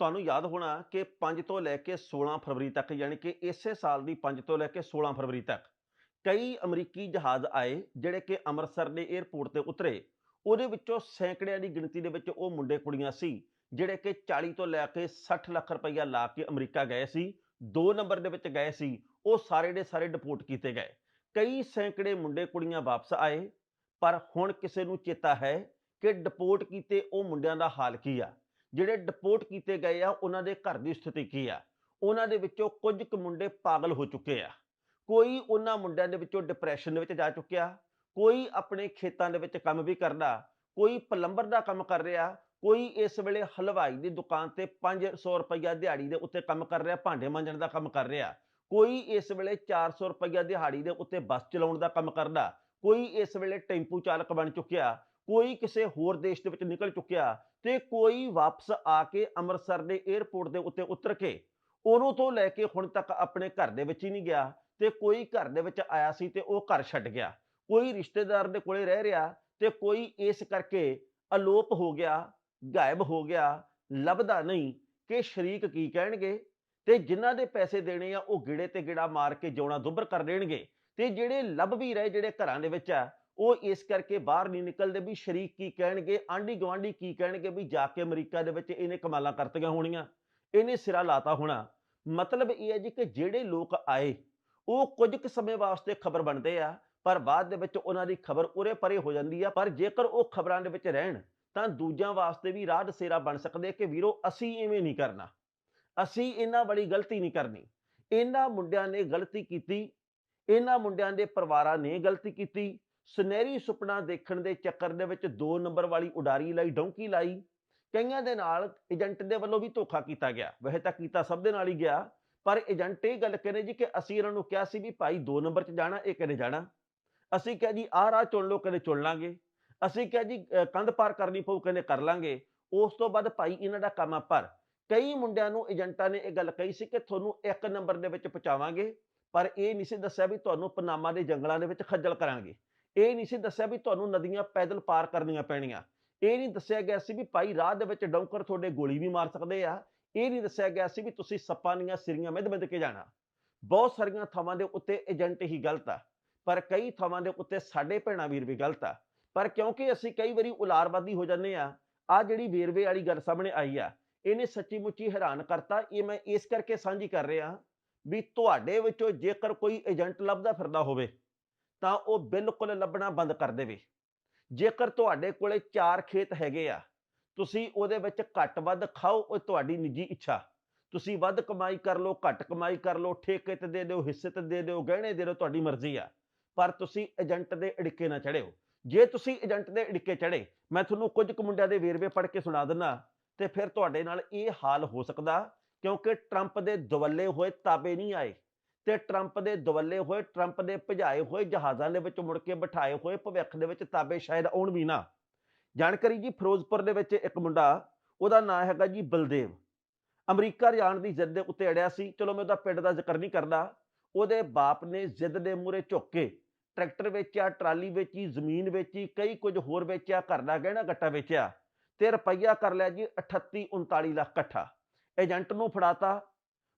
ਤੁਹਾਨੂੰ ਯਾਦ ਹੋਣਾ ਕਿ 5 ਤੋਂ ਲੈ ਕੇ 16 ਫਰਵਰੀ ਤੱਕ, ਯਾਨੀ ਕਿ ਇਸੇ ਸਾਲ ਦੀ 5 ਤੋਂ ਲੈ ਕੇ 16 ਫਰਵਰੀ ਤੱਕ, ਕਈ ਅਮਰੀਕੀ ਜਹਾਜ਼ ਆਏ ਜਿਹੜੇ ਕਿ ਅੰਮ੍ਰਿਤਸਰ ਦੇ 에ਅਰਪੋਰਟ ਤੇ ਉਤਰੇ। ਉਹਦੇ ਵਿੱਚੋਂ ਸੈਂਕੜਿਆਂ ਦੀ ਗਿਣਤੀ ਦੇ ਵਿੱਚ ਉਹ ਮੁੰਡੇ ਕੁੜੀਆਂ ਸੀ, ਜਿਹੜੇ ਕਿ 40 ਤੋਂ ਲੈ ਕੇ 60 ਲੱਖ ਰੁਪਈਆ ਲਾ ਕੇ ਅਮਰੀਕਾ ਗਏ ਸੀ, ਦੋ ਨੰਬਰ ਦੇ ਵਿੱਚ ਗਏ ਸੀ, ਉਹ ਸਾਰੇ ਦੇ ਸਾਰੇ ਡਿਪੋਰਟ ਕੀਤੇ ਗਏ। ਕਈ ਸੈਂਕੜੇ ਮੁੰਡੇ ਕੁੜੀਆਂ ਵਾਪਸ ਆਏ, ਪਰ ਹੁਣ ਕਿਸੇ ਨੂੰ ਚੇਤਾ ਹੈ ਕਿ ਡਿਪੋਰਟ ਕੀਤੇ ਉਹ ਮੁੰਡਿਆਂ ਦਾ ਹਾਲ ਕੀ ਆ। ਜਿਹੜੇ ਡਿਪੋਰਟ ਕੀਤੇ ਗਏ ਆ, ਉਹਨਾਂ ਦੇ ਘਰ ਦੀ ਸਥਿਤੀ ਕੀ ਆ? ਉਹਨਾਂ ਦੇ ਵਿੱਚੋਂ ਕੁਝ ਕੁ ਮੁੰਡੇ ਪਾਗਲ ਹੋ ਚੁੱਕੇ ਆ। ਕੋਈ ਉਹਨਾਂ ਮੁੰਡਿਆਂ ਦੇ ਵਿੱਚੋਂ ਡਿਪਰੈਸ਼ਨ ਦੇ ਵਿੱਚ ਜਾ ਚੁੱਕਿਆ, ਕੋਈ ਆਪਣੇ ਖੇਤਾਂ ਦੇ ਵਿੱਚ ਕੰਮ ਵੀ ਕਰਦਾ, ਕੋਈ ਪਲੰਬਰ ਦਾ ਕੰਮ ਕਰ ਰਿਹਾ, ਕੋਈ ਇਸ ਵੇਲੇ ਹਲਵਾਈ ਦੀ ਦੁਕਾਨ ਤੇ 500 ਰੁਪਈਆ ਦਿਹਾੜੀ ਦੇ ਉੱਤੇ ਕੰਮ ਕਰ ਰਿਹਾ, ਭਾਂਡੇ ਮਾਂਜਣ ਦਾ ਕੰਮ ਕਰ ਰਿਹਾ। ਕੋਈ ਇਸ ਵੇਲੇ 400 ਰੁਪਈਆ ਦਿਹਾੜੀ ਦੇ ਉੱਤੇ ਬੱਸ ਚਲਾਉਣ ਦਾ ਕੰਮ ਕਰਦਾ, ਕੋਈ ਇਸ ਵੇਲੇ ਟੈਂਪੂ ਚਾਲਕ ਬਣ ਚੁੱਕਿਆ ਕੋਈ ਕਿਸੇ ਹੋਰ ਦੇਸ਼ ਦੇ ਵਿੱਚ ਨਿਕਲ ਚੁੱਕਿਆ ਤੇ ਕੋਈ ਵਾਪਸ ਆ ਕੇ ਅੰਮ੍ਰਿਤਸਰ ਦੇ 에ਅਰਪੋਰਟ ਦੇ ਉੱਤੇ ਉਤਰ ਕੇ ਉਹਨੂੰ ਤੋਂ ਲੈ ਕੇ ਹੁਣ ਤੱਕ ਆਪਣੇ ਘਰ ਦੇ ਵਿੱਚ ਹੀ ਨਹੀਂ ਗਿਆ ਤੇ ਕੋਈ ਘਰ ਦੇ ਵਿੱਚ ਆਇਆ ਸੀ ਤੇ ਉਹ ਘਰ ਛੱਡ ਗਿਆ। ਕੋਈ ਰਿਸ਼ਤੇਦਾਰ ਦੇ ਕੋਲੇ ਰਹਿ ਰਿਹਾ ਤੇ ਕੋਈ ਇਸ ਕਰਕੇ ਅਲੋਪ ਹੋ ਗਿਆ, ਗਾਇਬ ਹੋ ਗਿਆ, ਲੱਭਦਾ ਨਹੀਂ ਕਿ ਸ਼ਰੀਕ ਕੀ ਕਹਿਣਗੇ ਤੇ ਜਿਨ੍ਹਾਂ ਦੇ ਪੈਸੇ ਦੇਣੇ ਆ ਉਹ ਗਿੜੇ ਤੇ ਗਿੜਾ ਮਾਰ ਕੇ ਜਿਉਣਾ ਦੁੱਬਰ ਕਰ ਦੇਣਗੇ ਤੇ ਜਿਹੜੇ ਲੱਭ ਵੀ ਰਹੇ, ਜਿਹੜੇ ਘਰਾਂ ਦੇ ਵਿੱਚ ਆ ਉਹ ਇਸ ਕਰਕੇ ਬਾਹਰ ਨਹੀਂ ਨਿਕਲਦੇ ਵੀ ਸ਼ਰੀਕ ਕੀ ਕਹਿਣਗੇ, ਆਂਢੀ ਗੁਆਂਢੀ ਕੀ ਕਹਿਣਗੇ ਵੀ ਜਾ ਕੇ ਅਮਰੀਕਾ ਦੇ ਵਿੱਚ ਇਹਨੇ ਕਮਾਲਾਂ ਕਰਤੀਆਂ ਹੋਣੀਆਂ, ਇਹਨੇ ਸਿਰਾ ਲਾਤਾ ਹੋਣਾ। ਮਤਲਬ ਇਹ ਹੈ ਜੀ ਕਿ ਜਿਹੜੇ ਲੋਕ ਆਏ, ਉਹ ਕੁਝ ਕੁ ਸਮੇਂ ਵਾਸਤੇ ਖਬਰ ਬਣਦੇ ਆ, ਪਰ ਬਾਅਦ ਦੇ ਵਿੱਚ ਉਹਨਾਂ ਦੀ ਖਬਰ ਉਰੇ ਪਰੇ ਹੋ ਜਾਂਦੀ ਆ, ਪਰ ਜੇਕਰ ਉਹ ਖਬਰਾਂ ਦੇ ਵਿੱਚ ਰਹਿਣ, ਤਾਂ ਦੂਜਿਆਂ ਵਾਸਤੇ ਵੀ ਰਾਹ ਦਸੇਰਾ ਬਣ ਸਕਦੇ ਕਿ ਵੀਰੋ ਅਸੀਂ ਐਵੇਂ ਨਹੀਂ ਕਰਨਾ। ਅਸੀਂ ਇਹਨਾਂ ਬੜੀ ਗਲਤੀ ਨਹੀਂ ਕਰਨੀ। ਇਹਨਾਂ ਮੁੰਡਿਆਂ ਨੇ ਗਲਤੀ ਕੀਤੀ, ਇਹਨਾਂ ਮੁੰਡਿਆਂ ਦੇ ਪਰਿਵਾਰਾਂ ਨੇ ਗਲਤੀ ਕੀਤੀ ਸੁਨਹਿਰੀ ਸੁਪਨਾ ਦੇਖਣ ਦੇ ਚੱਕਰ ਦੇ ਵਿੱਚ 2 ਨੰਬਰ ਵਾਲੀ ਉਡਾਰੀ ਲਈ, ਡੌਂਕੀ ਲਾਈ। ਕਈਆਂ ਦੇ ਨਾਲ ਏਜੰਟ ਦੇ ਵੱਲੋਂ ਵੀ ਧੋਖਾ ਕੀਤਾ ਗਿਆ। ਵੈਸੇ ਤਾਂ ਕੀਤਾ ਸਭ ਦੇ ਨਾਲ ਹੀ ਗਿਆ, ਪਰ ਏਜੰਟ ਇਹ ਗੱਲ ਕਹਿੰਦੇ ਜੀ ਕਿ ਅਸੀਂ ਇਹਨਾਂ ਨੂੰ ਕਿਹਾ ਸੀ ਵੀ ਭਾਈ 2 ਨੰਬਰ 'ਚ ਜਾਣਾ, ਇਹ ਕਹਿੰਦੇ ਜਾਣਾ? ਅਸੀਂ ਕਿਹਾ ਜੀ, ਆਹ ਰਾਹ ਚੁਣ ਲਓ ਕਹਿੰਦੇ ਚੁਣ ਲਾਂਗੇ? ਅਸੀਂ ਕਿਹਾ ਜੀ ਕੰਧ ਪਾਰ ਕਰਨੀ ਪਊ ਕਹਿੰਦੇ ਕਰ ਲਾਂਗੇ? ਉਸ ਤੋਂ ਬਾਅਦ ਭਾਈ ਇਹਨਾਂ ਦਾ ਕੰਮ ਆ ਪਰ ਕਈ ਮੁੰਡਿਆਂ ਨੂੰ ਏਜੰਟਾਂ ਨੇ ਇਹ ਗੱਲ ਕਹੀ ਸੀ ਕਿ ਤੁਹਾਨੂੰ ਇੱਕ ਨੰਬਰ ਦੇ ਵਿੱਚ ਪਹੁੰਚਾਵਾਂਗੇ, ਪਰ ਇਹ ਨਹੀਂ ਸੀ ਦੱਸਿਆ ਵੀ ਤੁਹਾਨੂੰ ਪਨਾਮਾ ਦੇ ਜੰਗਲਾਂ ਦੇ ਵਿੱਚ ਖੱਜਲ ਕਰਾਂਗੇ। ਇਹ ਨਹੀਂ ਸੀ ਦੱਸਿਆ ਵੀ ਤੁਹਾਨੂੰ ਨਦੀਆਂ ਪੈਦਲ ਪਾਰ ਕਰਨੀਆਂ ਪੈਣੀਆਂ। ਇਹ ਨਹੀਂ ਦੱਸਿਆ ਗਿਆ ਸੀ ਵੀ ਭਾਈ ਰਾਹ ਦੇ ਵਿੱਚ ਡੌਂਕਰ ਤੁਹਾਡੇ ਗੋਲੀ ਵੀ ਮਾਰ ਸਕਦੇ ਆ। ਇਹ ਨਹੀਂ ਦੱਸਿਆ ਗਿਆ ਸੀ ਵੀ ਤੁਸੀਂ ਸੱਪਾਂ ਦੀਆਂ ਸਿਰੀਆਂ ਮਿੱਧ ਮਿੱਧ ਕੇ ਜਾਣਾ। ਬਹੁਤ ਸਾਰੀਆਂ ਥਾਵਾਂ ਦੇ ਉੱਤੇ ਏਜੰਟ ਹੀ ਗਲਤ ਆ। ਪਰ ਕਈ ਥਾਵਾਂ ਦੇ ਉੱਤੇ ਸਾਡੇ ਭੈਣਾ ਵੀਰ ਵੀ ਗਲਤ ਆ। ਪਰ ਕਿਉਂਕਿ ਅਸੀਂ ਕਈ ਵਾਰੀ ਉਲਾਰਵਾਦੀ ਹੋ ਜਾਂਦੇ ਆ ਆ ਜਿਹੜੀ ਵੇਰਵੇ ਵਾਲੀ ਗੱਲ ਸਾਹਮਣੇ ਆਈ ਆ, ਇਹਨੇ ਸੱਚੀ ਮੁੱਚੀ ਹੈਰਾਨ ਕਰਤਾ, ਇਹ ਮੈਂ ਇਸ ਕਰਕੇ ਸਾਂਝੀ ਕਰ ਰਿਹਾ ਵੀ ਤੁਹਾਡੇ ਵਿੱਚੋਂ ਜੇਕਰ ਕੋਈ ਏਜੰਟ ਲੱਭਦਾ ਫਿਰਦਾ ਹੋਵੇ ਤਾਂ ਉਹ ਬਿਲਕੁਲ ਲੱਭਣਾ ਬੰਦ ਕਰ ਦੇਵੇ। ਜੇਕਰ ਤੁਹਾਡੇ ਕੋਲੇ ਚਾਰ ਖੇਤ ਹੈਗੇ ਆ, ਤੁਸੀਂ ਉਹਦੇ ਵਿੱਚ ਘੱਟ ਵੱਧ ਖਾਓ, ਉਹ ਤੁਹਾਡੀ ਨਿੱਜੀ ਇੱਛਾ। ਤੁਸੀਂ ਵੱਧ ਕਮਾਈ ਕਰ ਲਓ, ਘੱਟ ਕਮਾਈ ਕਰ ਲਓ, ਠੇਕੇ ਤੇ ਦੇ ਦਿਓ, ਹਿੱਸੇ ਤੇ ਦੇ ਦਿਓ, ਗਹਿਣੇ ਦੇ ਦਿਓ, ਤੁਹਾਡੀ ਮਰਜ਼ੀ ਆ। ਪਰ ਤੁਸੀਂ ਏਜੰਟ ਦੇ ਅੜਿੱਕੇ ਨਾ ਚੜਿਓ ਜੇ ਤੁਸੀਂ ਏਜੰਟ ਦੇ ਅੜਿੱਕੇ ਚੜੇ ਮੈਂ ਤੁਹਾਨੂੰ ਕੁਝ ਕੁ ਮੁੰਡਿਆਂ ਦੇ ਵੇਰਵੇ ਪੜ੍ਹ ਕੇ ਸੁਣਾ ਦਿੰਦਾ ਤੇ ਫਿਰ ਤੁਹਾਡੇ ਨਾਲ ਇਹ ਹਾਲ ਹੋ ਸਕਦਾ ਕਿਉਂਕਿ ਟਰੰਪ ਦੇ ਦਵੱਲੇ ਹੋਏ ਤਾਬੇ ਨਹੀਂ ਆਏ। ਤੇ ਟਰੰਪ ਦੇ ਦਵੱਲੇ ਹੋਏ, ਟਰੰਪ ਦੇ ਭਜਾਏ ਹੋਏ ਜਹਾਜ਼ਾਂ ਦੇ ਵਿੱਚ ਮੁੜ ਕੇ ਬਿਠਾਏ ਹੋਏ ਭਵਿੱਖ ਦੇ ਵਿੱਚ ਤਾਬੇ ਸ਼ਾਇਦ ਆਉਣ ਵੀ ਨਾ। ਜਾਣਕਾਰੀ ਜੀ ਫਿਰੋਜ਼ਪੁਰ ਦੇ ਵਿੱਚ ਇੱਕ ਮੁੰਡਾ, ਉਹਦਾ ਨਾਂ ਹੈਗਾ ਜੀ ਬਲਦੇਵ। ਅਮਰੀਕਾ ਜਾਣ ਦੀ ਜ਼ਿੱਦ ਦੇ ਉੱਤੇ ਅੜਿਆ ਸੀ, ਚਲੋ ਮੈਂ ਉਹਦਾ ਪਿੰਡ ਦਾ ਜ਼ਿਕਰ ਨਹੀਂ ਕਰਦਾ। ਉਹਦੇ ਬਾਪ ਨੇ ਜ਼ਿੱਦ ਦੇ ਮੂਰੇ ਝੁੱਕ ਕੇ ਟਰੈਕਟਰ ਵੇਚਿਆ, ਟਰਾਲੀ ਵੇਚੀ, ਜ਼ਮੀਨ ਵੇਚੀ, ਕਈ ਕੁਝ ਹੋਰ ਵੇਚਿਆ, ਘਰ ਦਾ ਗਹਿਣਾ ਗੱਟਾ ਵੇਚਿਆ ਤੇ ਰੁਪਈਆ ਕਰ ਲਿਆ ਜੀ 38 39 ਲੱਖ ਇਕੱਠਾ। ਏਜੰਟ ਨੂੰ ਫੜਾਤਾ,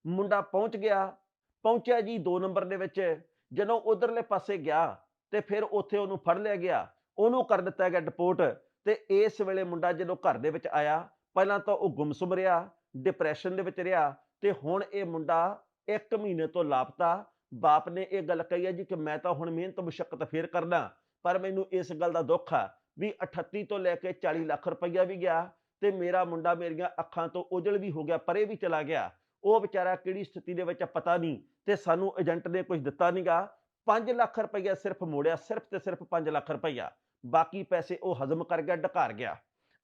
ਮੁੰਡਾ ਪਹੁੰਚ ਗਿਆ ਪਹੁੰਚਿਆ ਜੀ 2 ਨੰਬਰ ਦੇ ਵਿੱਚ। ਜਦੋਂ ਉਧਰਲੇ ਪਾਸੇ ਗਿਆ ਤੇ ਫਿਰ ਉੱਥੇ ਉਹਨੂੰ ਫੜ ਲਿਆ ਗਿਆ। ਉਹਨੂੰ ਕਰ ਦਿੱਤਾ ਗਿਆ ਡਿਪੋਰਟ ਤੇ ਇਸ ਵੇਲੇ ਮੁੰਡਾ ਜਦੋਂ ਘਰ ਦੇ ਵਿੱਚ ਆਇਆ, ਪਹਿਲਾਂ ਤਾਂ ਉਹ ਗੁੰਮਸੁਮ ਰਿਹਾ ਡਿਪਰੈਸ਼ਨ ਦੇ ਵਿੱਚ ਰਿਹਾ ਤੇ ਹੁਣ ਇਹ ਮੁੰਡਾ 1 ਮਹੀਨੇ ਤੋਂ ਲਾਪਤਾ। ਬਾਪ ਨੇ ਇਹ ਗੱਲ ਕਹੀ ਹੈ ਜੀ ਕਿ ਮੈਂ ਤਾਂ ਹੁਣ ਮਿਹਨਤ ਮੁਸ਼ਕਲ ਫੇਰ ਕਰਨਾ ਪਰ ਮੈਨੂੰ ਇਸ ਗੱਲ ਦਾ ਦੁੱਖ ਆ ਵੀ 38 ਤੋਂ ਲੈ ਕੇ 40 ਲੱਖ ਰੁਪਈਆ ਵੀ ਗਿਆ ਤੇ ਮੇਰਾ ਮੁੰਡਾ ਮੇਰੀਆਂ ਅੱਖਾਂ ਤੋਂ ਉਜਲ ਵੀ ਹੋ ਗਿਆ, ਪਰੇ ਵੀ ਚਲਾ ਗਿਆ। ਉਹ ਵਿਚਾਰਾ ਕਿਹੜੀ ਸਥਿਤੀ ਦੇ ਵਿੱਚ ਪਤਾ ਨਹੀਂ। ਤੇ ਸਾਨੂੰ ਏਜੰਟ ਨੇ ਕੁਝ ਦਿੱਤਾ ਨਹੀਂਗਾ 5 ਲੱਖ ਰੁਪਈਆ ਸਿਰਫ ਮੋੜਿਆ, ਸਿਰਫ ਤੇ ਸਿਰਫ 5 ਲੱਖ ਰੁਪਈਆ। ਬਾਕੀ ਪੈਸੇ ਉਹ ਹਜ਼ਮ ਕਰ ਗਿਆ ਢਕਾਰ ਗਿਆ।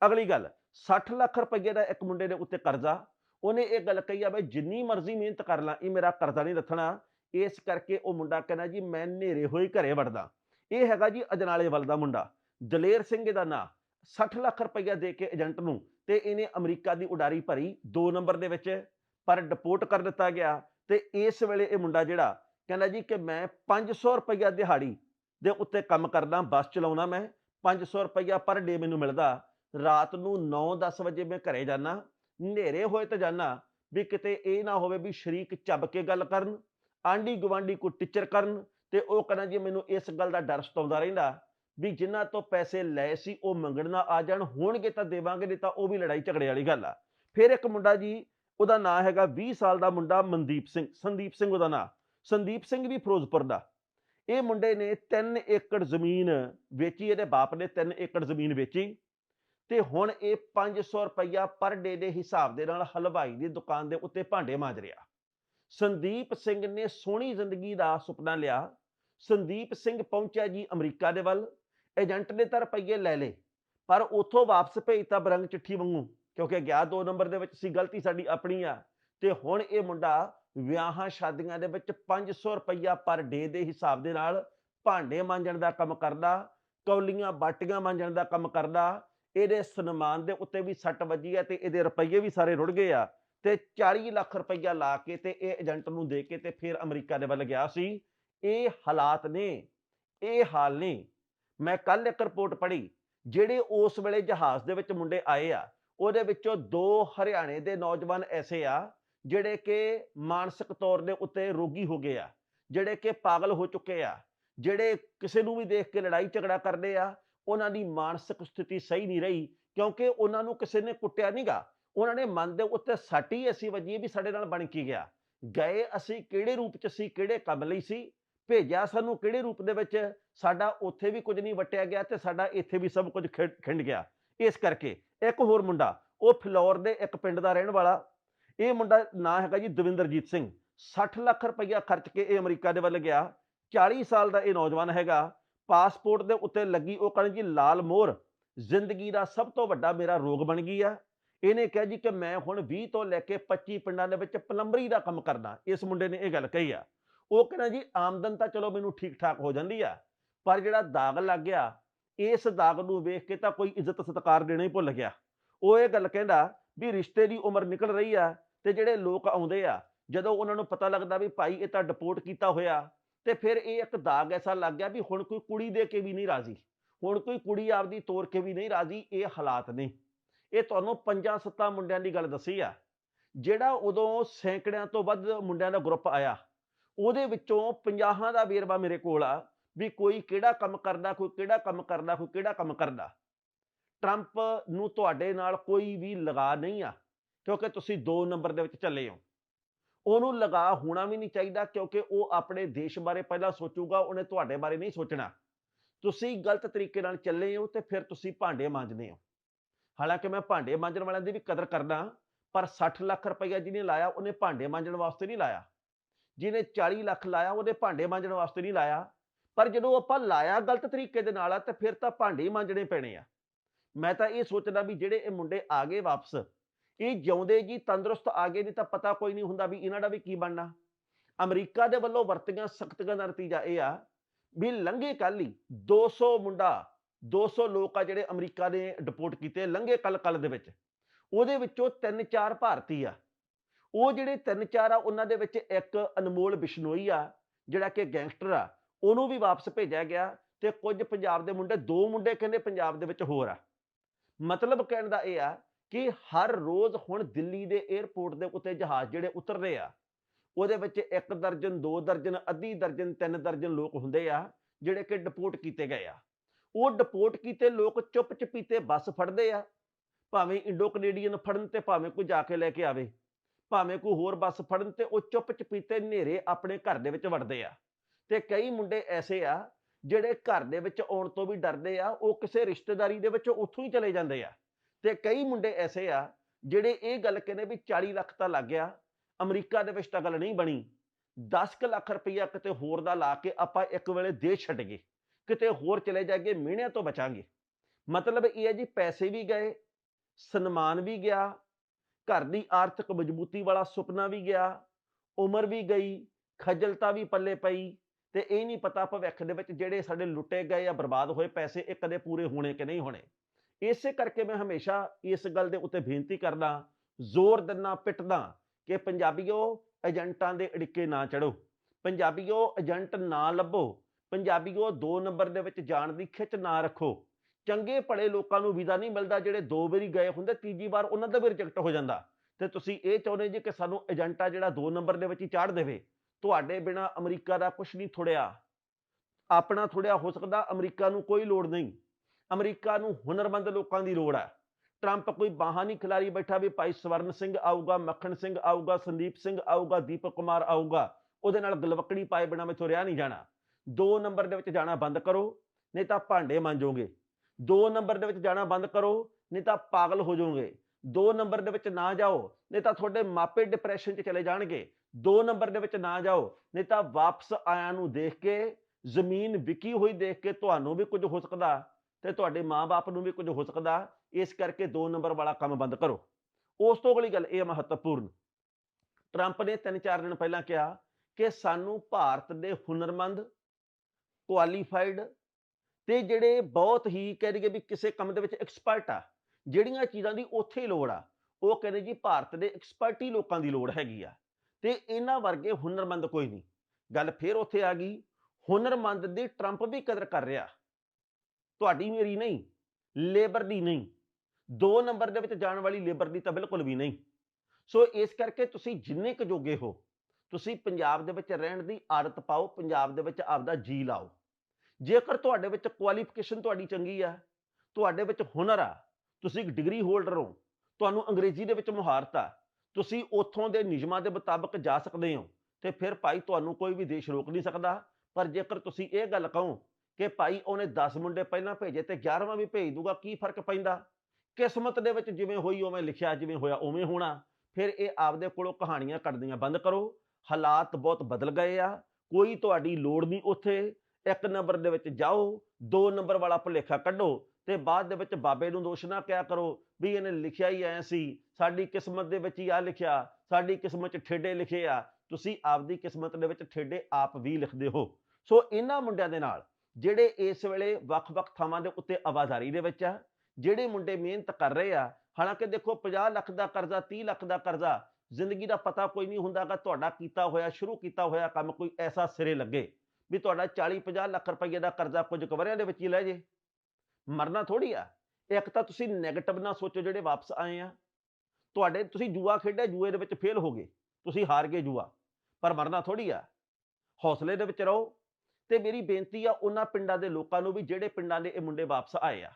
ਅਗਲੀ ਗੱਲ 60 ਲੱਖ ਰੁਪਈਏ ਦਾ ਇੱਕ ਮੁੰਡੇ ਦੇ ਉੱਤੇ ਕਰਜ਼ਾ। ਉਹਨੇ ਇਹ ਗੱਲ ਕਹੀ ਆ ਬਈ, ਜਿੰਨੀ ਮਰਜ਼ੀ ਮਿਹਨਤ ਕਰ ਲਾਂ, ਇਹ ਮੇਰਾ ਕਰਜ਼ਾ ਨਹੀਂ ਰੱਖਣਾ ਇਸ ਕਰਕੇ ਉਹ ਮੁੰਡਾ ਕਹਿੰਦਾ ਜੀ, ਮੈਂ ਨੇਰੇ ਹੋਈ ਘਰੇ ਵੜਦਾ। ਇਹ ਹੈਗਾ ਜੀ ਅਜਨਾਲੇ ਵੱਲ ਦਾ ਮੁੰਡਾ। ਦਲੇਰ ਸਿੰਘ ਦਾ ਨਾਂ। 60 ਲੱਖ ਰੁਪਈਆ ਦੇ ਕੇ ਏਜੰਟ ਨੂੰ ਤੇ ਇਹਨੇ ਅਮਰੀਕਾ ਦੀ ਉਡਾਰੀ ਭਰੀ 2 ਨੰਬਰ ਦੇ ਵਿੱਚ, ਪਰ ਡਿਪੋਰਟ ਕਰ ਦਿੱਤਾ ਗਿਆ। ਤੇ ਇਸ ਵੇਲੇ ਇਹ ਮੁੰਡਾ ਜਿਹੜਾ ਕਹਿੰਦਾ ਜੀ ਕਿ ਮੈਂ 500 ਰੁਪਈਆ ਦਿਹਾੜੀ ਦੇ ਉੱਤੇ ਕੰਮ ਕਰਦਾ, ਬੱਸ ਚਲਾਉਣਾ ਮੈਂ 500 ਰੁਪਈਆ ਪਰ ਡੇ ਮੈਨੂੰ ਮਿਲਦਾ। ਰਾਤ ਨੂੰ 9-10 ਵਜੇ ਮੈਂ ਘਰੇ ਜਾਣਾ ਹਨੇਰੇ ਹੋਏ ਤਾਂ ਜਾਣਾ ਵੀ ਕਿਤੇ ਇਹ ਨਾ ਹੋਵੇ ਵੀ ਸ਼ਰੀਕ ਚੱਬ ਕੇ ਗੱਲ ਕਰਨ, ਆਂਢੀ ਗੁਆਂਢੀ ਕੋਈ ਟੀਚਰ ਕਰਨ ਤੇ ਉਹ ਕਹਿੰਦਾ ਜੀ ਮੈਨੂੰ ਇਸ ਗੱਲ ਦਾ ਡਰ ਸਤਾਉਂਦਾ ਰਹਿੰਦਾ ਵੀ ਜਿਨ੍ਹਾਂ ਤੋਂ ਪੈਸੇ ਲਏ ਸੀ ਉਹ ਮੰਗਣ ਨਾ ਆ ਜਾਣ, ਹੋਣਗੇ ਤਾਂ ਦੇਵਾਂਗੇ, ਨਹੀਂ ਤਾਂ ਉਹ ਵੀ ਲੜਾਈ ਝਗੜੇ ਵਾਲੀ ਗੱਲ ਆ। ਫਿਰ ਇੱਕ ਮੁੰਡਾ ਜੀ ਉਹਦਾ ਨਾਂ ਹੈਗਾ 20 ਸਾਲ ਦਾ ਮੁੰਡਾ ਮਨਦੀਪ ਸਿੰਘ, ਸੰਦੀਪ ਸਿੰਘ ਉਹਦਾ ਨਾਂ, ਸੰਦੀਪ ਸਿੰਘ ਵੀ ਫਿਰੋਜ਼ਪੁਰ ਦਾ। ਇਹ ਮੁੰਡੇ ਨੇ 3 ਏਕੜ ਜ਼ਮੀਨ ਵੇਚੀ, ਇਹਦੇ ਬਾਪ ਨੇ 3 ਏਕੜ ਜ਼ਮੀਨ ਵੇਚੀ ਤੇ ਹੁਣ ਇਹ 500 ਰੁਪਈਆ ਪਰ ਡੇ ਦੇ ਹਿਸਾਬ ਦੇ ਨਾਲ ਹਲਵਾਈ ਦੀ ਦੁਕਾਨ ਦੇ ਉੱਤੇ ਭਾਂਡੇ ਮਾਂਜ ਰਿਹਾ। ਸੰਦੀਪ ਸਿੰਘ ਨੇ ਸੋਹਣੀ ਜ਼ਿੰਦਗੀ ਦਾ ਸੁਪਨਾ ਲਿਆ। ਸੰਦੀਪ ਸਿੰਘ ਪਹੁੰਚਿਆ ਜੀ ਅਮਰੀਕਾ ਦੇ ਵੱਲ, ਏਜੰਟ ਨੇ ਤਾਂ ਰੁਪਈਏ ਲੈ ਲਏ, ਪਰ ਉਥੋਂ ਵਾਪਸ ਭੇਜਤਾ ਬਰੰਗ ਚਿੱਠੀ ਵਾਂਗੂ। ਕਿਉਂਕਿ ਗਿਆ ਦੋ ਨੰਬਰ ਦੇ ਵਿੱਚ ਸੀ, ਗਲਤੀ ਸਾਡੀ ਆਪਣੀ ਆ। ਤੇ ਹੁਣ ਇਹ ਮੁੰਡਾ ਵਿਆਹਾਂ ਸ਼ਾਦੀਆਂ ਦੇ ਵਿੱਚ 500 ਰੁਪਈਆ ਪਰ ਡੇ ਦੇ ਹਿਸਾਬ ਦੇ ਨਾਲ ਭਾਂਡੇ ਮਾਂਜਣ ਦਾ ਕੰਮ ਕਰਦਾ, ਕੌਲੀਆਂ ਬਾਟੀਆਂ ਮਾਂਜਣ ਦਾ ਕੰਮ ਕਰਦਾ। ਇਹਦੇ ਸਨਮਾਨ ਦੇ ਉੱਤੇ ਵੀ ਸੱਟ ਵੱਜੀ ਹੈ ਤੇ ਇਹਦੇ ਰੁਪਈਏ ਵੀ ਸਾਰੇ ਰੁੜ ਗਏ ਆ। ਤੇ 40 ਲੱਖ ਰੁਪਈਆ ਲਾ ਕੇ ਤੇ ਇਹ ਏਜੰਟ ਨੂੰ ਦੇ ਕੇ ਤੇ ਫਿਰ ਅਮਰੀਕਾ ਦੇ ਵੱਲ ਗਿਆ ਸੀ। ਇਹ ਹਾਲਾਤ ਨੇ, ਇਹ ਹਾਲ ਨੇ। ਮੈਂ ਕੱਲ ਇੱਕ ਰਿਪੋਰਟ ਪੜ੍ਹੀ, ਜਿਹੜੇ ਉਸ ਵੇਲੇ ਜਹਾਜ਼ ਦੇ ਵਿੱਚ ਮੁੰਡੇ ਆਏ ਆ ਉਹਦੇ ਵਿੱਚੋਂ ਦੋ ਹਰਿਆਣੇ ਦੇ ਨੌਜਵਾਨ ਐਸੇ ਆ, ਜਿਹੜੇ ਕਿ ਮਾਨਸਿਕ ਤੌਰ ਦੇ ਉੱਤੇ ਰੋਗੀ ਹੋ ਗਏ ਆ, ਜਿਹੜੇ ਕਿ ਪਾਗਲ ਹੋ ਚੁੱਕੇ ਆ, ਜਿਹੜੇ ਕਿਸੇ ਨੂੰ ਵੀ ਦੇਖ ਕੇ ਲੜਾਈ ਝਗੜਾ ਕਰਦੇ ਆ, ਉਹਨਾਂ ਦੀ ਮਾਨਸਿਕ ਸਥਿਤੀ ਸਹੀ ਨਹੀਂ ਰਹੀ, ਕਿਉਂਕਿ ਉਹਨਾਂ ਨੂੰ ਕਿਸੇ ਨੇ ਕੁੱਟਿਆ ਨਹੀਂਗਾ ਉਹਨਾਂ ਨੇ ਮਨ ਦੇ ਉੱਤੇ ਸੱਟ ਹੀ ਐਸੀ ਵੱਜੀ ਵੀ ਸਾਡੇ ਨਾਲ ਬਣ ਕੀ ਗਿਆ। ਗਏ ਅਸੀਂ ਕਿਹੜੇ ਰੂਪ ਚ ਸੀ, ਕਿਹੜੇ ਕੰਮ ਲਈ ਸੀ? ਭੇਜਿਆ ਸਾਨੂੰ ਕਿਹੜੇ ਰੂਪ ਦੇ ਵਿੱਚ? ਸਾਡਾ ਉੱਥੇ ਵੀ ਕੁਝ ਨਹੀਂ ਵਟਿਆ ਗਿਆ ਤੇ ਸਾਡਾ ਇੱਥੇ ਵੀ ਸਭ ਕੁਝ ਖਿੰ- ਖਿੰਡ ਗਿਆ। ਇਸ ਕਰਕੇ ਇੱਕ ਹੋਰ ਮੁੰਡਾ, ਉਹ ਫਲੋਰ ਦੇ ਇੱਕ ਪਿੰਡ ਦਾ ਰਹਿਣ ਵਾਲਾ। ਇਹ ਮੁੰਡਾ ਨਾਂ ਹੈਗਾ ਜੀ ਦਵਿੰਦਰਜੀਤ ਸਿੰਘ। 60 ਲੱਖ ਰੁਪਈਆ ਖਰਚ ਕੇ ਇਹ ਅਮਰੀਕਾ ਦੇ ਵੱਲ ਗਿਆ। 40 ਸਾਲ ਦਾ ਇਹ ਨੌਜਵਾਨ ਹੈਗਾ। ਪਾਸਪੋਰਟ ਦੇ ਉੱਤੇ ਲੱਗੀ ਉਹ ਕਹਿੰਦੇ ਜੀ ਲਾਲ ਮੋਹਰ। ਜ਼ਿੰਦਗੀ ਦਾ ਸਭ ਤੋਂ ਵੱਡਾ ਮੇਰਾ ਰੋਗ ਬਣ ਗਈ ਆ। ਇਹਨੇ ਕਿਹਾ ਜੀ ਕਿ ਮੈਂ ਹੁਣ 20 ਤੋਂ ਲੈ ਕੇ 25 ਪਿੰਡਾਂ ਦੇ ਵਿੱਚ ਪਲੰਬਰੀ ਦਾ ਕੰਮ ਕਰਨਾ ਇਸ ਮੁੰਡੇ ਨੇ ਇਹ ਗੱਲ ਕਹੀ ਆ। ਉਹ ਕਹਿੰਦਾ ਜੀ, ਆਮਦਨ ਤਾਂ ਚਲੋ ਮੈਨੂੰ ਠੀਕ ਠਾਕ ਹੋ ਜਾਂਦੀ ਆ, ਪਰ ਜਿਹੜਾ ਦਾਗ ਲੱਗ ਗਿਆ ਇਸ ਦਾਗ ਨੂੰ ਵੇਖ ਕੇ ਤਾਂ ਕੋਈ ਇੱਜ਼ਤ ਸਤਿਕਾਰ ਦੇਣਾ ਹੀ ਭੁੱਲ ਗਿਆ। ਉਹ ਇਹ ਗੱਲ ਕਹਿੰਦਾ ਵੀ ਰਿਸ਼ਤੇ ਦੀ ਉਮਰ ਨਿਕਲ ਰਹੀ ਆ ਤੇ ਜਿਹੜੇ ਲੋਕ ਆਉਂਦੇ ਆ, ਜਦੋਂ ਉਹਨਾਂ ਨੂੰ ਪਤਾ ਲੱਗਦਾ ਵੀ ਭਾਈ ਇਹ ਤਾਂ ਡਿਪੋਰਟ ਕੀਤਾ ਹੋਇਆ, ਤੇ ਫਿਰ ਇਹ ਇੱਕ ਦਾਗ ਐਸਾ ਲੱਗ ਗਿਆ ਵੀ ਹੁਣ ਕੋਈ ਕੁੜੀ ਦੇ ਕੇ ਵੀ ਨਹੀਂ ਰਾਜ਼ੀ। ਹੁਣ ਕੋਈ ਕੁੜੀ ਆਪਦੀ ਤੋਰ ਕੇ ਵੀ ਨਹੀਂ ਰਾਜ਼ੀ, ਇਹ ਹਾਲਾਤ ਨੇ। ਇਹ ਤੁਹਾਨੂੰ ਪੰਜਾਂ ਸੱਤਾਂ ਮੁੰਡਿਆਂ ਦੀ ਗੱਲ ਦੱਸੀ ਆ। ਜਿਹੜਾ ਉਦੋਂ ਸੈਂਕੜਿਆਂ ਤੋਂ ਵੱਧ ਮੁੰਡਿਆਂ ਦਾ ਗਰੁੱਪ ਆਇਆ, ਉਹਦੇ ਵਿੱਚੋਂ 50 ਦਾ ਵੇਰਵਾ ਮੇਰੇ ਕੋਲ ਆ ਵੀ ਕੋਈ ਕਿਹੜਾ ਕੰਮ ਕਰਦਾ, ਕੋਈ ਕਿਹੜਾ ਕੰਮ ਕਰਦਾ, ਕੋਈ ਕਿਹੜਾ ਕੰਮ ਕਰਦਾ। ਟਰੰਪ ਨੂੰ ਤੁਹਾਡੇ ਨਾਲ ਕੋਈ ਵੀ ਲਗਾ ਨਹੀਂ ਆ, ਕਿਉਂਕਿ ਤੁਸੀਂ 2 ਨੰਬਰ ਦੇ ਵਿੱਚ ਚੱਲੇ ਹੋ। ਉਹਨੂੰ ਲਗਾ ਹੋਣਾ ਵੀ ਨਹੀਂ ਚਾਹੀਦਾ, ਕਿਉਂਕਿ ਉਹ ਆਪਣੇ ਦੇਸ਼ ਬਾਰੇ ਪਹਿਲਾਂ ਸੋਚੂਗਾ, ਉਹਨੇ ਤੁਹਾਡੇ ਬਾਰੇ ਨਹੀਂ ਸੋਚਣਾ। ਤੁਸੀਂ ਗਲਤ ਤਰੀਕੇ ਨਾਲ ਚੱਲੇ ਹੋ ਤੇ ਫਿਰ ਤੁਸੀਂ ਭਾਂਡੇ ਮਾਂਜਦੇ ਹੋ। ਹਾਲਾਂਕਿ ਮੈਂ ਭਾਂਡੇ ਮਾਂਜਣ ਵਾਲਿਆਂ ਦੀ ਵੀ ਕਦਰ ਕਰਦਾ ਪਰ 60 ਲੱਖ ਰੁਪਈਆ ਜਿਹਨੇ ਲਾਇਆ, ਉਹਨੇ ਭਾਂਡੇ ਮਾਂਜਣ ਵਾਸਤੇ ਨਹੀਂ ਲਾਇਆ। ਜਿਹਨੇ 40 ਲੱਖ ਲਾਇਆ, ਉਹਦੇ ਭਾਂਡੇ ਮਾਂਜਣ ਵਾਸਤੇ ਨਹੀਂ ਲਾਇਆ। ਪਰ ਜਦੋਂ ਆਪਾਂ ਲਾਇਆ ਗਲਤ ਤਰੀਕੇ ਦੇ ਨਾਲ ਆ, ਤੇ ਫਿਰ ਤਾਂ ਭਾਂਡੇ ਮਾਂਜਣੇ ਪੈਣੇ ਆ। ਮੈਂ ਤਾਂ ਇਹ ਸੋਚਦਾ ਵੀ ਜਿਹੜੇ ਇਹ ਮੁੰਡੇ ਆ ਗਏ ਵਾਪਸ, ਇਹ ਜਿਉਂਦੇ ਜੀ, ਤੰਦਰੁਸਤ ਆ ਗਏ ਨਹੀਂ ਤਾਂ ਪਤਾ ਕੋਈ ਨਹੀਂ ਹੁੰਦਾ ਵੀ ਇਹਨਾਂ ਦਾ ਵੀ ਕੀ ਬਣਨਾ। ਅਮਰੀਕਾ ਦੇ ਵੱਲੋਂ ਵਰਤੀਆਂ ਸਖਤੀਆਂ ਦਾ ਨਤੀਜਾ ਇਹ ਆ ਵੀ ਲੰਘੇ ਕੱਲ ਹੀ 200 ਮੁੰਡਾ 200 ਲੋਕ ਆ ਜਿਹੜੇ ਅਮਰੀਕਾ ਨੇ ਡਿਪੋਰਟ ਕੀਤੇ ਲੰਘੇ ਕੱਲ ਕੱਲ ਦੇ ਵਿੱਚ। ਉਹਦੇ ਵਿੱਚੋਂ 3-4 ਭਾਰਤੀ ਆ। ਉਹ ਜਿਹੜੇ 3-4 ਆ, ਉਹਨਾਂ ਦੇ ਵਿੱਚ ਇੱਕ ਅਨਮੋਲ ਬਿਸ਼ਨੋਈ ਆ, ਜਿਹੜਾ ਕਿ ਗੈਂਗਸਟਰ ਆ। ਉਹਨੂੰ ਵੀ ਵਾਪਸ ਭੇਜਿਆ ਗਿਆ ਤੇ ਕੁਝ ਪੰਜਾਬ ਦੇ ਮੁੰਡੇ, ਦੋ ਮੁੰਡੇ ਕਹਿੰਦੇ ਪੰਜਾਬ ਦੇ ਵਿੱਚ ਹੋਰ ਆ। ਮਤਲਬ ਕਹਿਣ ਦਾ ਇਹ ਆ ਕਿ ਹਰ ਰੋਜ਼ ਹੁਣ ਦਿੱਲੀ ਦੇ 에ਅਰਪੋਰਟ ਦੇ ਉੱਤੇ ਜਹਾਜ਼ ਜਿਹੜੇ ਉਤਰ ਰਹੇ ਆ, ਉਹਦੇ ਵਿੱਚ ਇੱਕ ਦਰਜਨ, ਦੋ ਦਰਜਨ, ਅੱਧੀ ਦਰਜਨ, ਤਿੰਨ ਦਰਜਨ ਲੋਕ ਹੁੰਦੇ ਆ ਜਿਹੜੇ ਕਿ ਡਿਪੋਰਟ ਕੀਤੇ ਗਏ ਆ। ਉਹ ਡਿਪੋਰਟ ਕੀਤੇ ਲੋਕ ਚੁੱਪ ਚਪੀਤੇ ਬੱਸ ਫੜਦੇ ਆ, ਭਾਵੇਂ ਇੰਡੋ ਕੈਨੇਡੀਅਨ ਫੜਨ ਤੇ ਭਾਵੇਂ ਕੋਈ ਜਾ ਕੇ ਲੈ ਕੇ ਆਵੇ, ਭਾਵੇਂ ਕੋਈ ਹੋਰ ਬੱਸ ਫੜਨ ਤੇ ਉਹ ਚੁੱਪ ਚਪੀਤੇ ਹਨੇਰੇ ਆਪਣੇ ਘਰ ਦੇ ਵਿੱਚ ਵੜਦੇ ਆ। ਤੇ ਕਈ ਮੁੰਡੇ ਐਸੇ ਆ ਜਿਹੜੇ ਘਰ ਦੇ ਵਿੱਚ ਆਉਣ ਤੋਂ ਵੀ ਡਰਦੇ ਆ, ਉਹ ਕਿਸੇ ਰਿਸ਼ਤੇਦਾਰੀ ਦੇ ਵਿੱਚ ਉੱਥੋਂ ਹੀ ਚਲੇ ਜਾਂਦੇ ਆ। ਤੇ ਕਈ ਮੁੰਡੇ ਐਸੇ ਆ ਜਿਹੜੇ ਇਹ ਗੱਲ ਕਹਿੰਦੇ ਵੀ 40 ਲੱਖ ਤਾਂ ਲੱਗ ਗਿਆ, ਅਮਰੀਕਾ ਦੇ ਵਿੱਚ ਤਾਂ ਗੱਲ ਨਹੀਂ ਬਣੀ। 10 ਕੁ ਲੱਖ ਰੁਪਈਆ ਕਿਤੇ ਹੋਰ ਦਾ ਲਾ ਕੇ ਆਪਾਂ ਇੱਕ ਵੇਲੇ ਦੇਸ਼ ਛੱਡ ਗਏ ਕਿਤੇ ਹੋਰ ਚਲੇ ਜਾਗੇ ਮਿਹਣਿਆਂ ਤੋਂ ਬਚਾਂਗੇ। ਮਤਲਬ ਇਹ ਹੈ ਜੀ ਪੈਸੇ ਵੀ ਗਏ, ਸਨਮਾਨ ਵੀ ਗਿਆ, ਘਰ ਦੀ ਆਰਥਿਕ ਮਜ਼ਬੂਤੀ ਵਾਲਾ ਸੁਪਨਾ ਵੀ ਗਿਆ, ਉਮਰ ਵੀ ਗਈ, ਖੱਜਲਤਾ ਵੀ ਪੱਲੇ ਪਈ ਤੇ ਇਹ ਨਹੀਂ ਪਤਾ ਭਵਿੱਖ ਦੇ ਵਿੱਚ ਜਿਹੜੇ ਸਾਡੇ ਲੁੱਟੇ ਗਏ ਜਾਂ ਬਰਬਾਦ ਹੋਏ ਪੈਸੇ ਇਹ ਕਦੇ ਪੂਰੇ ਹੋਣੇ ਕਿ ਨਹੀਂ ਹੋਣੇ। ਇਸੇ ਕਰਕੇ ਮੈਂ ਹਮੇਸ਼ਾ ਇਸ ਗੱਲ ਦੇ ਉੱਤੇ ਬੇਨਤੀ ਕਰਦਾ, ਜ਼ੋਰ ਦਿੰਨਾ, ਪਿੱਟਦਾ ਕਿ ਪੰਜਾਬੀਓ ਏਜੰਟਾਂ ਦੇ ਅੜਿੱਕੇ ਨਾ ਚੜੋ ਪੰਜਾਬੀਓ ਏਜੰਟ ਨਾ ਲੱਭੋ। ਪੰਜਾਬੀਓ ਦੋ ਨੰਬਰ ਦੇ ਵਿੱਚ ਜਾਣ ਦੀ ਖਿੱਚ ਨਾ ਰੱਖੋ। ਚੰਗੇ ਭਲੇ ਲੋਕਾਂ ਨੂੰ ਵੀਜ਼ਾ ਨਹੀਂ ਮਿਲਦਾ ਜਿਹੜੇ ਦੋ ਵਾਰੀ ਗਏ ਹੁੰਦੇ, ਤੀਜੀ ਵਾਰ ਉਹਨਾਂ ਦਾ ਵੀ ਰਿਜੈਕਟ ਹੋ ਜਾਂਦਾ। ਤੇ ਤੁਸੀਂ ਇਹ ਚਾਹੁੰਦੇ ਜੀ ਕਿ ਸਾਨੂੰ ਏਜੰਟਾ ਜਿਹੜਾ ਦੋ ਨੰਬਰ ਦੇ ਵਿੱਚ ਹੀ ਚਾੜ ਦੇਵੇ। ਤੁਹਾਡੇ ਬਿਨਾ ਅਮਰੀਕਾ ਦਾ ਕੁਝ ਨਹੀਂ ਥੋੜਿਆ। ਆਪਣਾ ਥੋੜਿਆ ਹੋ ਸਕਦਾ, ਅਮਰੀਕਾ ਨੂੰ ਕੋਈ ਲੋੜ ਨਹੀਂ। ਅਮਰੀਕਾ ਨੂੰ ਹੁਨਰਮੰਦ ਲੋਕਾਂ ਦੀ ਲੋੜ ਹੈ। ਟਰੰਪ ਕੋਈ ਬਾਹਾਂ ਨਹੀਂ ਖਿਲਾਰੀ ਬੈਠਾ ਵੀ ਭਾਈ ਸਵਰਨ ਸਿੰਘ ਆਊਗਾ, ਮੱਖਣ ਸਿੰਘ ਆਊਗਾ, ਸੰਦੀਪ ਸਿੰਘ ਆਊਗਾ, ਦੀਪਕ ਕੁਮਾਰ ਆਊਗਾ, ਉਹਦੇ ਨਾਲ ਗਲਵਕੜੀ ਪਾਏ ਬਿਨਾ ਮੈਥੋਂ ਰਿਹਾ ਨਹੀਂ ਜਾਣਾ। ਦੋ ਨੰਬਰ ਦੇ ਵਿੱਚ ਜਾਣਾ ਬੰਦ ਕਰੋ, ਨਹੀਂ ਤਾਂ ਭਾਂਡੇ ਮਾਂਜੋਗੇ। ਦੋ ਨੰਬਰ ਦੇ ਵਿੱਚ ਜਾਣਾ ਬੰਦ ਕਰੋ, ਨਹੀਂ ਤਾਂ ਪਾਗਲ ਹੋ ਜਾਓਗੇ। ਦੋ ਨੰਬਰ ਦੇ ਵਿੱਚ ਨਾ ਜਾਓ, ਨਹੀਂ ਤਾਂ ਤੁਹਾਡੇ ਮਾਪੇ ਡਿਪਰੈਸ਼ਨ 'ਚ ਚਲੇ ਜਾਣਗੇ। ਦੋ ਨੰਬਰ ਦੇ ਵਿੱਚ ਨਾ ਜਾਓ, ਨਹੀਂ ਤਾਂ ਵਾਪਸ ਆਇਆਂ ਨੂੰ ਦੇਖ ਕੇ, ਜ਼ਮੀਨ ਵਿਕੀ ਹੋਈ ਦੇਖ ਕੇ ਤੁਹਾਨੂੰ ਵੀ ਕੁਝ ਹੋ ਸਕਦਾ ਤੇ ਤੁਹਾਡੇ ਮਾਪੇ ਨੂੰ ਵੀ ਕੁਝ ਹੋ ਸਕਦਾ। ਇਸ ਕਰਕੇ ਦੋ ਨੰਬਰ ਵਾਲਾ ਕੰਮ ਬੰਦ ਕਰੋ। ਉਸ ਤੋਂ ਅਗਲੀ ਗੱਲ ਇਹ ਮਹੱਤਵਪੂਰਨ। ਟਰੰਪ ਨੇ 3-4 ਦਿਨ ਪਹਿਲਾਂ ਕਿਹਾ ਕਿ ਸਾਨੂੰ ਭਾਰਤ ਦੇ ਹੁਨਰਮੰਦ, ਕੁਆਲੀਫਾਈਡ ਤੇ ਜਿਹੜੇ ਬਹੁਤ ਹੀ ਕਹਿ ਦਈਏ ਵੀ ਕਿਸੇ ਕੰਮ ਦੇ ਵਿੱਚ ਐਕਸਪਰਟ ਆ, ਜਿਹੜੀਆਂ ਚੀਜ਼ਾਂ ਦੀ ਉੱਥੇ ਹੀ ਲੋੜ ਆ, ਉਹ ਕਹਿੰਦੇ ਜੀ ਭਾਰਤ ਦੇ ਐਕਸਪਰਟੀ ਲੋਕਾਂ ਦੀ ਲੋੜ ਹੈਗੀ ਆ। ਤੇ ਇਹਨਾਂ ਵਰਗੇ ਹੁਨਰਮੰਦ ਕੋਈ ਨਹੀਂ। ਗੱਲ ਫੇਰ ਉੱਥੇ ਆ ਗਈ, ਹੁਨਰਮੰਦ ਦੀ ਟਰੰਪ ਵੀ ਕਦਰ ਕਰ ਰਿਹਾ। ਤੁਹਾਡੀ ਮੇਰੀ ਨਹੀਂ, ਲੇਬਰ ਦੀ ਨਹੀਂ। ਦੋ ਨੰਬਰ ਦੇ ਵਿੱਚ ਜਾਣ ਵਾਲੀ ਲੇਬਰ ਦੀ ਤਾਂ ਬਿਲਕੁਲ ਵੀ ਨਹੀਂ। ਸੋ ਇਸ ਕਰਕੇ ਤੁਸੀਂ ਜਿੰਨੇ ਕੁ ਜੋਗੇ ਹੋ, ਤੁਸੀਂ ਪੰਜਾਬ ਦੇ ਵਿੱਚ ਰਹਿਣ ਦੀ ਆਦਤ ਪਾਓ, ਪੰਜਾਬ ਦੇ ਵਿੱਚ ਆਪਦਾ ਜੀ ਲਾਓ। ਜੇਕਰ ਤੁਹਾਡੇ ਵਿੱਚ ਕੁਆਲੀਫਿਕੇਸ਼ਨ ਤੁਹਾਡੀ ਚੰਗੀ ਆ, ਤੁਹਾਡੇ ਵਿੱਚ ਹੁਨਰ ਆ, ਤੁਸੀਂ ਇੱਕ ਡਿਗਰੀ ਹੋਲਡਰ ਹੋ, ਤੁਹਾਨੂੰ ਅੰਗਰੇਜ਼ੀ ਦੇ ਵਿੱਚ ਮੁਹਾਰਤ ਆ ਤੁਸੀਂ ਉੱਥੋਂ ਦੇ ਨਿਯਮਾਂ ਦੇ ਮੁਤਾਬਕ ਜਾ ਸਕਦੇ ਹੋ ਤੇ ਫਿਰ ਭਾਈ ਤੁਹਾਨੂੰ ਕੋਈ ਵੀ ਦੇਸ਼ ਰੋਕ ਨਹੀਂ ਸਕਦਾ। ਪਰ ਜੇਕਰ ਤੁਸੀਂ ਇਹ ਗੱਲ ਕਹੋ ਕਿ ਭਾਈ ਉਹਨੇ 10 ਮੁੰਡੇ ਪਹਿਲਾਂ ਭੇਜੇ ਤੇ 11ਵਾਂ ਵੀ ਭੇਜ ਦੂਗਾ, ਕੀ ਫ਼ਰਕ ਪੈਂਦਾ? ਕਿਸਮਤ ਦੇ ਵਿੱਚ ਜਿਵੇਂ ਹੋਈ ਉਵੇਂ ਲਿਖਿਆ, ਜਿਵੇਂ ਹੋਇਆ ਉਵੇਂ ਹੋਣਾ। ਫਿਰ ਇਹ ਆਪਦੇ ਕੋਲੋਂ ਕਹਾਣੀਆਂ ਕੱਢਦੀਆਂ ਬੰਦ ਕਰੋ। ਹਾਲਾਤ ਬਹੁਤ ਬਦਲ ਗਏ ਆ। ਕੋਈ ਤੁਹਾਡੀ ਲੋੜ ਨਹੀਂ ਉੱਥੇ। ਇੱਕ ਨੰਬਰ ਦੇ ਵਿੱਚ ਜਾਓ, ਦੋ ਨੰਬਰ ਵਾਲਾ ਭੁਲੇਖਾ ਕੱਢੋ ਤੇ ਬਾਅਦ ਦੇ ਵਿੱਚ ਬਾਬੇ ਨੂੰ ਦੋਸ਼ ਨਾ ਕਿਆ ਕਰੋ। ਵੀ ਇਹਨੇ ਲਿਖਿਆ ਹੀ ਐ ਸੀ, ਸਾਡੀ ਕਿਸਮਤ ਦੇ ਵਿੱਚ ਹੀ ਆ ਲਿਖਿਆ, ਸਾਡੀ ਕਿਸਮਤ 'ਚ ਠੇਡੇ ਲਿਖੇ ਆ, ਤੁਸੀਂ ਆਪਦੀ ਕਿਸਮਤ ਦੇ ਵਿੱਚ ਠੇਡੇ ਆਪ ਵੀ ਲਿਖਦੇ ਹੋ। ਸੋ ਇਹਨਾਂ ਮੁੰਡਿਆਂ ਦੇ ਨਾਲ, ਜਿਹੜੇ ਇਸ ਵੇਲੇ ਵੱਖ-ਵੱਖ ਥਾਵਾਂ ਦੇ ਉੱਤੇ ਆਵਾਜ਼ਾਰੀ ਦੇ ਵਿੱਚ ਆ, ਜਿਹੜੇ ਮੁੰਡੇ ਮਿਹਨਤ ਕਰ ਰਹੇ ਆ, ਹਾਲਾਂਕਿ ਦੇਖੋ 50 ਲੱਖ ਦਾ ਕਰਜ਼ਾ 30 ਲੱਖ ਦਾ ਕਰਜ਼ਾ, ਜ਼ਿੰਦਗੀ ਦਾ ਪਤਾ ਕੋਈ ਨਹੀਂ ਹੁੰਦਾਗਾ, ਤੁਹਾਡਾ ਕੀਤਾ ਹੋਇਆ, ਸ਼ੁਰੂ ਕੀਤਾ ਹੋਇਆ ਕੰਮ ਕੋਈ ਐਸਾ ਸਿਰੇ ਲੱਗੇ, ਵੀ ਤੁਹਾਡਾ 40 50 ਲੱਖ ਰੁਪਏ ਦਾ ਕਰਜ਼ਾ ਕੁਝ ਕਵਰਿਆਂ ਦੇ ਵਿੱਚ ਹੀ ਲੈ ਜੇ। ਮਰਨਾ ਥੋੜੀ ਆ। ਇੱਕ ਤਾਂ ਤੁਸੀਂ 네ਗੇਟਿਵ ਨਾ ਸੋਚੋ ਜਿਹੜੇ ਵਾਪਸ ਆਏ ਆ। ਤੁਹਾਡੇ, ਤੁਸੀਂ ਜੂਆ ਖੇਡਿਆ, ਜੂਏ ਦੇ ਵਿੱਚ ਫੇਲ ਹੋ ਗਏ। ਤੁਸੀਂ ਹਾਰ ਗਏ ਜੂਆ, ਪਰ ਮਰਨਾ ਥੋੜੀ ਆ। ਹੌਸਲੇ ਦੇ ਵਿੱਚ ਰਹੋ। ਤੇ ਮੇਰੀ ਬੇਨਤੀ ਆ, ਉਹਨਾਂ ਪਿੰਡਾਂ ਦੇ ਲੋਕਾਂ ਨੂੰ ਵੀ, ਜਿਹੜੇ ਪਿੰਡਾਂ ਦੇ ਇਹ ਮੁੰਡੇ ਵਾਪਸ ਆਏ ਆ,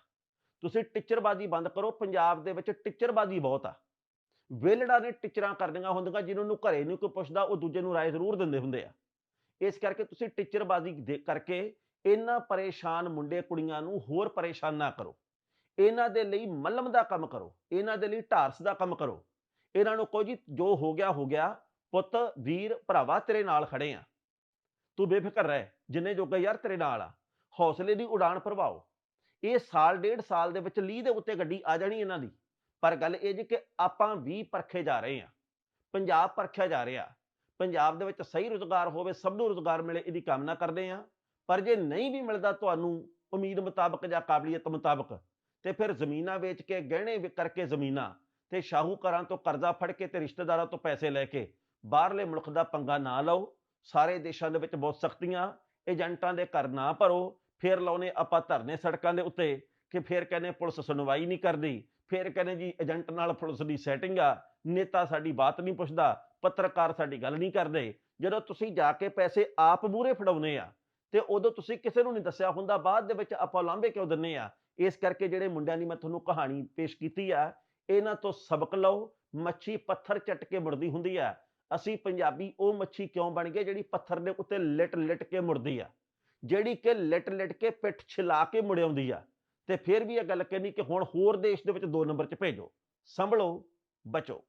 ਤੁਸੀਂ ਟਿੱਚਰਬਾਜ਼ੀ ਬੰਦ ਕਰੋ। ਪੰਜਾਬ ਦੇ ਵਿੱਚ ਟਿੱਚਰਬਾਜ਼ੀ ਬਹੁਤ ਆ। ਵੇਲੜਾ ਨੇ ਟਿੱਚਰਾਂ ਕਰਨੀਆਂ ਹੁੰਦੀਆਂ, ਜਿਨ੍ਹਾਂ ਨੂੰ ਘਰੇ ਨਹੀਂ ਕੋਈ ਪੁੱਛਦਾ, ਉਹ ਦੂਜੇ ਨੂੰ ਰਾਏ ਜ਼ਰੂਰ ਦਿੰਦੇ ਹੁੰਦੇ ਆ। ਇਸ ਕਰਕੇ ਤੁਸੀਂ ਟਿੱਚਰਬਾਜ਼ੀ ਦੇ ਕਰਕੇ, ਇਹਨਾਂ ਪਰੇਸ਼ਾਨ ਮੁੰਡੇ ਕੁੜੀਆਂ ਨੂੰ ਹੋਰ ਪਰੇਸ਼ਾਨ ਨਾ ਕਰੋ। ਇਹਨਾਂ ਦੇ ਲਈ ਮੱਲਮ ਦਾ ਕੰਮ ਕਰੋ, ਇਹਨਾਂ ਦੇ ਲਈ ਢਾਰਸ ਦਾ ਕੰਮ ਕਰੋ। ਇਹਨਾਂ ਨੂੰ ਕਹੋ ਜੀ, ਜੋ ਹੋ ਗਿਆ ਹੋ ਗਿਆ, ਪੁੱਤ, ਵੀਰ, ਭਰਾਵਾ ਤੇਰੇ ਨਾਲ ਖੜੇ ਆ। ਤੂੰ ਬੇਫਿਕਰ ਰਹਿ, ਜਿੰਨੇ ਜੋਗਾ ਯਾਰ ਤੇਰੇ ਨਾਲ ਆ। ਹੌਸਲੇ ਦੀ ਉਡਾਨ ਭਰਵਾਓ। ਇਹ ਸਾਲ, ਡੇਢ ਸਾਲ ਦੇ ਵਿੱਚ ਲੀਹ ਦੇ ਉੱਤੇ ਗੱਡੀ ਆ ਜਾਣੀ ਇਹਨਾਂ ਦੀ। ਪਰ ਗੱਲ ਇਹ ਜੀ ਕਿ ਆਪਾਂ ਵੀ ਪਰਖੇ ਜਾ ਰਹੇ ਆ। ਪੰਜਾਬ ਪਰਖਿਆ ਜਾ ਰਿਹਾ। ਪੰਜਾਬ ਦੇ ਵਿੱਚ ਸਹੀ ਰੁਜ਼ਗਾਰ ਹੋਵੇ, ਸਭ ਨੂੰ ਰੁਜ਼ਗਾਰ ਮਿਲੇ, ਇਹਦੀ ਕਾਮਨਾ ਕਰਦੇ ਆ। ਪਰ ਜੇ ਨਹੀਂ ਵੀ ਮਿਲਦਾ ਤੁਹਾਨੂੰ ਉਮੀਦ ਮੁਤਾਬਕ ਜਾਂ ਕਾਬਲੀਅਤ ਮੁਤਾਬਕ ਤੇ ਫਿਰ ਜ਼ਮੀਨਾਂ ਵੇਚ ਕੇ, ਗਹਿਣੇ ਵਿਕ ਕਰਕੇ ਜ਼ਮੀਨਾਂ ਤੇ ਸ਼ਾਹੂਕਾਰਾਂ ਤੋਂ ਕਰਜ਼ਾ ਫੜ ਕੇ ਤੇ ਰਿਸ਼ਤੇਦਾਰਾਂ ਤੋਂ ਪੈਸੇ ਲੈ ਕੇ ਬਾਹਰਲੇ ਮੁਲਕ ਦਾ ਪੰਗਾ ਨਾ ਲਓ, ਸਾਰੇ ਦੇਸ਼ਾਂ ਦੇ ਵਿੱਚ ਬਹੁਤ ਸਖਤੀਆਂ ਏਜੰਟਾਂ ਦੇ ਘਰ ਨਾ ਭਰੋ, ਫਿਰ ਲਾਉਨੇ ਆਪਾਂ ਧਰਨੇ ਸੜਕਾਂ ਦੇ ਉੱਤੇ ਕਿ ਫਿਰ ਕਹਿੰਦੇ ਪੁਲਿਸ ਸੁਣਵਾਈ ਨਹੀਂ ਕਰਦੀ, ਫਿਰ ਕਹਿੰਦੇ ਜੀ ਏਜੰਟ ਨਾਲ ਪੁਲਿਸ ਦੀ ਸੈਟਿੰਗ ਆ, ਨੇਤਾ ਸਾਡੀ ਬਾਤ ਨਹੀਂ ਪੁੱਛਦਾ, ਪੱਤਰਕਾਰ ਸਾਡੀ ਗੱਲ ਨਹੀਂ ਕਰਦੇ, ਜਦੋਂ ਤੁਸੀਂ ਜਾ ਕੇ ਪੈਸੇ ਆਪ ਮੂਰੇ ਫੜਾਉਨੇ ਆ ਤੇ ਉਦੋਂ ਤੁਸੀਂ ਕਿਸੇ ਨੂੰ ਨਹੀਂ ਦੱਸਿਆ ਹੁੰਦਾ, ਬਾਅਦ ਦੇ ਵਿੱਚ ਆਪਾਂ ਲਾਂਭੇ ਕਿਉਂ ਦਿੰਨੇ ਆ? ਇਸ ਕਰਕੇ ਜਿਹੜੇ ਮੁੰਡਿਆਂ ਦੀ ਮੈਂ ਤੁਹਾਨੂੰ ਕਹਾਣੀ ਪੇਸ਼ ਕੀਤੀ ਆ, ਇਹਨਾਂ ਤੋਂ ਸਬਕ ਲਓ, ਮੱਛੀ ਪੱਥਰ ਚੱਟ ਕੇ ਮੁੜਦੀ ਹੁੰਦੀ ਆ। ਅਸੀਂ ਪੰਜਾਬੀ ਉਹ ਮੱਛੀ ਕਿਉਂ ਬਣ ਗਏ ਜਿਹੜੀ ਪੱਥਰ ਦੇ ਉੱਤੇ ਲਿਟ ਲਿਟ ਕੇ ਮੁੜਦੀ ਆ? ਜਿਹੜੀ ਕਿ ਲਿਟ ਲਿਟ ਕੇ ਪਿੱਠ ਛਿਲਾ ਕੇ ਮੁੜਿਆਉਂਦੀ ਆ। ਤੇ ਫਿਰ ਵੀ ਇਹ ਗੱਲ ਕਹਿੰਦੀ ਕਿ ਹੁਣ ਹੋਰ ਦੇਸ਼ ਦੇ ਵਿੱਚ ਦੋ ਨੰਬਰ 'ਚ ਭੇਜੋ। ਸੰਭਲੋ, ਬਚੋ।